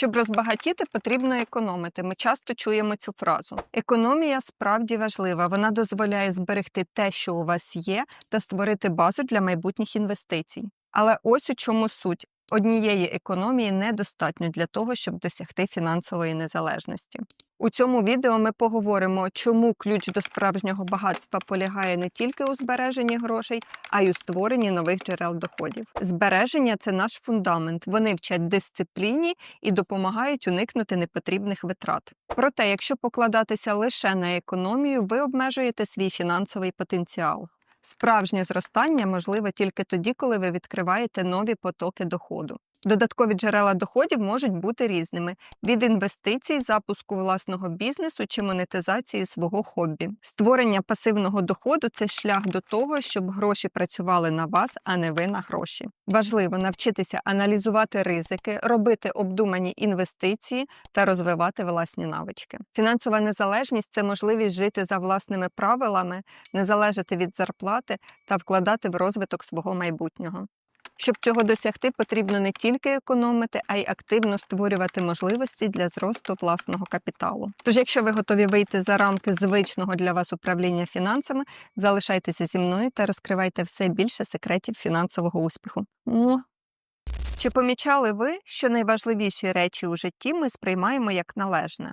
Щоб розбагатіти, потрібно економити. Ми часто чуємо цю фразу. Економія справді важлива. Вона дозволяє зберегти те, що у вас є, та створити базу для майбутніх інвестицій. Але ось у чому суть. Однієї економії недостатньо для того, щоб досягти фінансової незалежності. У цьому відео ми поговоримо, чому ключ до справжнього багатства полягає не тільки у збереженні грошей, а й у створенні нових джерел доходів. Збереження це наш фундамент. Вони вчать дисципліні і допомагають уникнути непотрібних витрат. Проте, якщо покладатися лише на економію, ви обмежуєте свій фінансовий потенціал. Справжнє зростання можливе тільки тоді, коли ви відкриваєте нові потоки доходу. Додаткові джерела доходів можуть бути різними: від інвестицій, запуску власного бізнесу чи монетизації свого хобі. Створення пасивного доходу це шлях до того, щоб гроші працювали на вас, а не ви на гроші. Важливо навчитися аналізувати ризики, робити обдумані інвестиції та розвивати власні навички. Фінансова незалежність це можливість жити за власними правилами, не залежати від зарплати та вкладати в розвиток свого майбутнього. Щоб цього досягти, потрібно не тільки економити, а й активно створювати можливості для зросту власного капіталу. Тож, якщо ви готові вийти за рамки звичного для вас управління фінансами, залишайтеся зі мною та розкривайте все більше секретів фінансового успіху. Чи помічали ви, що найважливіші речі у житті ми сприймаємо як належне?